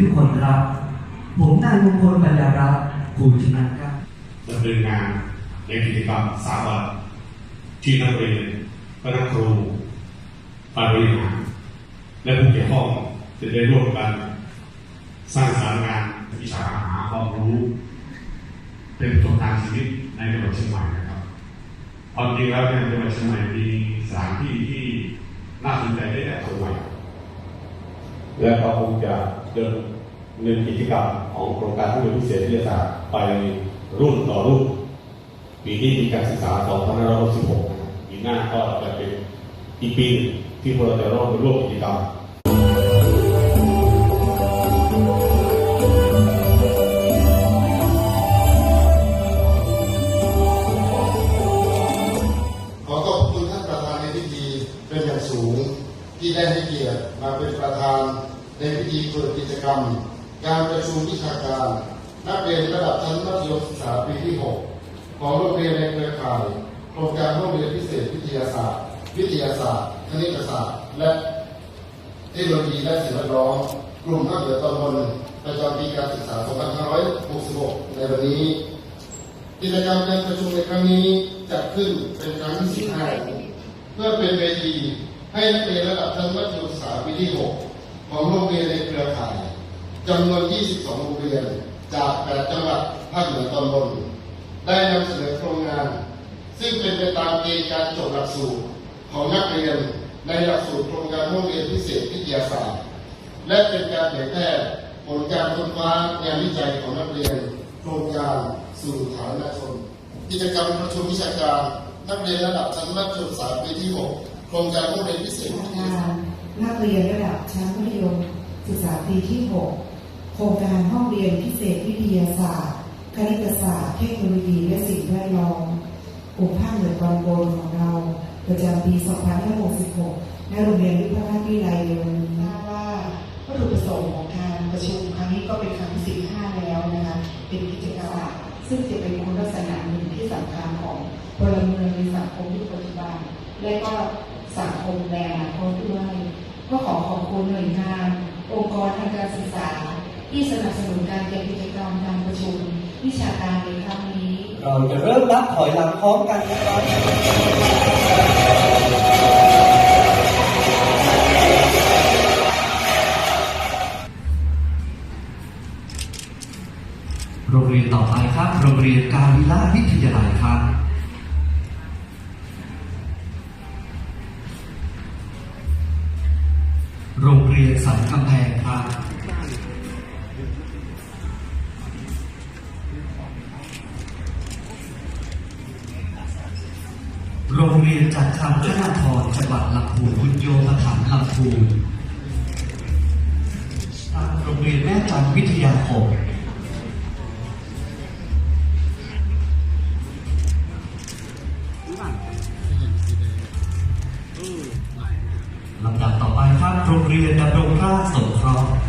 ทุกคนครับ ผมนายมงคลปัญญารัตน์ภูชนะครับดำเนินงานในกิจกรรมสาบันที่นักเรียนคณะครูฝ่ายบริหารและผู้เกี่ยวข้องจะได้ร่วมกัน สร้างสรรงานวิชาหาความรู้เป็นประสบการณ์ชีวิตในจังหวัดเชียงใหม่นะครับความจริงแล้วเนี่ยจังหวัดเชียงใหม่มีสถานที่ที่น่าสนใจได้แต่สวยและก็คงจะ เดินเนินกิจกรรมของโครงการผู้เรียนพิเศษวิทยาศาสตร์ไปรุ่นต่อรุ่นปีนี้มีการศึกษา2566นะครับปีหน้าก็จะเป็นอีกปีที่พวกเราจะร่วมร่วมกิจกรรมขอขอบคุณท่านประธานในพิธีเป็นอย่างสูงที่ได้ให้เกียรติมาเป็นประธาน ในพิธีเปิดกิจกรรม การประชุมวิชาการ นักเรียนระดับชั้นมัธยมศึกษาปีที่ 6 ของโรงเรียนในเครือข่ายโครงการห้องเรียนพิเศษวิทยาศาสตร์ วิทยาศาสตร์ คณิตศาสตร์ และเทคโนโลยีและสิ่งแวดล้อมกลุ่มภาคเหนือตอนบนประจำปีการศึกษา 2566 ในวันนี้ กิจกรรมการประชุมในครั้งนี้จัดขึ้นเป็นครั้งที่15เพื่อเป็นเวทีให้นักเรียนระดับชั้นมัธยมศึกษาปีที่ 6 ของโรงเรียนในเครือข่ายจำนวน 22 โรงเรียนจาก 8 จังหวัดภาคเหนือตอนบน ได้นำเสนอโครงงาน ซึ่งเป็นไปตามเกณฑ์การจบหลักสูตรของนักเรียนในหลักสูตรโครงการห้องเรียนพิเศษวิทยาศาสตร์ และเป็นการเผยแพร่ผลการค้นคว้างานวิจัยของนักเรียน โครงการสู่ฐานะชนกิจกรรมประชุมวิชาการนักเรียนระดับชั้นมัธยมศึกษาปีที่ 6 โครงการห้องเรียนพิเศษโครงการ นักเรียนระดับชั้นมัธยมศึกษาปีที่ 6 โครงการห้องเรียนพิเศษวิทยาศาสตร์ คณิตศาสตร์ เทคโนโลยีและสิ่งแวดล้อมกลุ่มภาคเหนือตอนบนของเรา ประจำปี 2566 ณ โรงเรียนวิพากษ์วิไลในวันนี้ว่าวัตถุประสงค์ของการประชุมครั้งนี้ก็เป็นครั้งที่ 15 แล้วนะคะ เป็นกิจกรรมซึ่งจะเป็นคุณลักษณะหนึ่งที่สำคัญของพลเมืองในสังคมยุคปัจจุบันและก็สังคมในอนาคตด้วย ก็ขอขอบคุณหน่วยงาน องค์กรทางการศึกษา ที่สนับสนุนการจัดกิจกรรมการประชุมวิชาการในครั้งนี้ เราจะเริ่มนับถอยหลังพร้อมกันนะครับโรงเรียนต่อไปครับ โรงเรียนการวิลาวิทยาลัยครับโรงเรียนสันกำแพง โรงเรียนจัดทำชนาธรจังหวัดลำพูนคุณโยสถานลำพูนโรงเรียนแม่จันวิทยาคมลำดับต่อไปครับโรงเรียนดำรงราชสงเคราะห์